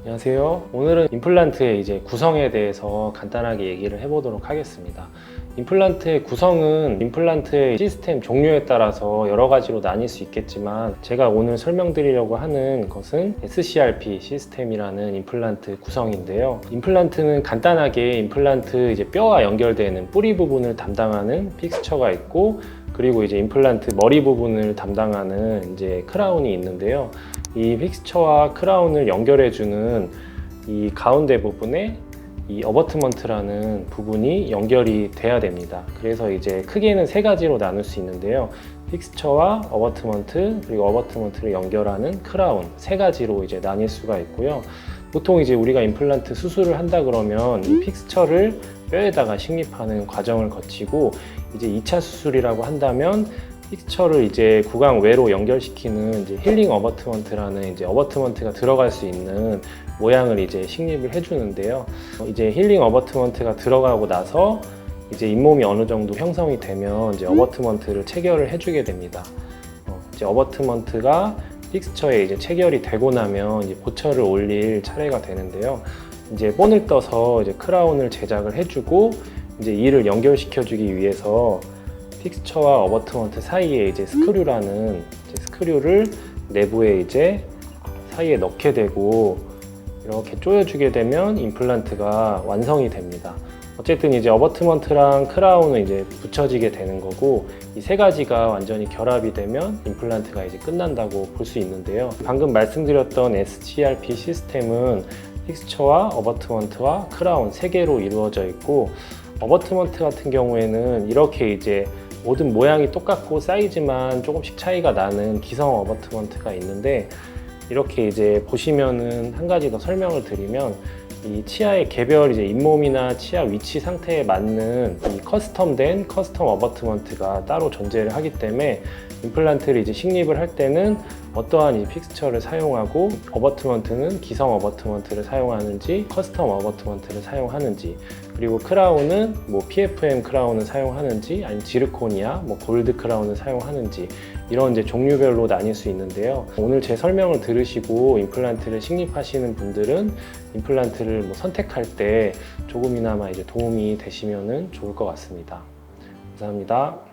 안녕하세요. 오늘은 임플란트의 이제 구성에 대해서 간단하게 얘기를 해보도록 하겠습니다. 임플란트의 구성은 임플란트의 시스템 종류에 따라서 여러 가지로 나뉠 수 있겠지만 제가 오늘 설명드리려고 하는 것은 SCRP 시스템이라는 임플란트 구성인데요. 임플란트는 간단하게 임플란트 이제 뼈와 연결되는 뿌리 부분을 담당하는 픽스처가 있고 그리고 이제 임플란트 머리 부분을 담당하는 이제 크라운이 있는데요. 이 픽스처와 크라운을 연결해주는 이 가운데 부분에 이 어버트먼트라는 부분이 연결이 돼야 됩니다. 그래서 이제 크게는 세 가지로 나눌 수 있는데요. 픽스처와 어버트먼트 그리고 어버트먼트를 연결하는 크라운 세 가지로 이제 나뉠 수가 있고요. 보통 이제 우리가 임플란트 수술을 한다 그러면 이 픽스처를 뼈에다가 식립하는 과정을 거치고 이제 2차 수술이라고 한다면 픽스처를 이제 구강 외로 연결시키는 이제 힐링 어버트먼트라는 이제 어버트먼트가 들어갈 수 있는 모양을 이제 식립을 해주는데요. 어, 이제 힐링 어버트먼트가 들어가고 나서 이제 잇몸이 어느 정도 형성이 되면 이제 어버트먼트를 체결을 해주게 됩니다. 어, 이제 어버트먼트가 픽스처에 이제 체결이 되고 나면 이제 보철을 올릴 차례가 되는데요. 이제 본을 떠서 이제 크라운을 제작을 해주고 이제 이를 연결시켜주기 위해서 픽스처와 어버트먼트 사이에 이제 스크류라는 이제 스크류를 내부에 이제 사이에 넣게 되고 이렇게 조여주게 되면 임플란트가 완성이 됩니다. 어쨌든 이제 어버트먼트랑 크라운은 이제 붙여지게 되는 거고 이 세 가지가 완전히 결합이 되면 임플란트가 이제 끝난다고 볼 수 있는데요. 방금 말씀드렸던 SGRP 시스템은 픽스처와 어버트먼트와 크라운 세 개로 이루어져 있고 어버트먼트 같은 경우에는 이렇게 이제 모든 모양이 똑같고 사이즈만 조금씩 차이가 나는 기성 어버트먼트가 있는데 이렇게 이제 보시면은 한 가지 더 설명을 드리면 이 치아의 개별 이제 잇몸이나 치아 위치 상태에 맞는 이 커스텀된 커스텀 어버트먼트가 따로 존재를 하기 때문에 임플란트를 이제 식립을 할 때는 어떠한 이 픽스처를 사용하고 어버트먼트는 기성 어버트먼트를 사용하는지 커스텀 어버트먼트를 사용하는지 그리고 크라운은 뭐 PFM 크라운을 사용하는지 아니면 지르코니아 뭐 골드 크라운을 사용하는지 이런 이제 종류별로 나뉠 수 있는데요. 오늘 제 설명을 들으시고 임플란트를 식립하시는 분들은 임플란트를 뭐 선택할 때 조금이나마 이제 도움이 되시면은 좋을 것 같습니다. 감사합니다.